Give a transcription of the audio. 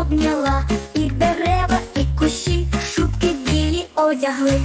обняла, і дерева, і кущі, шубки білі одягли.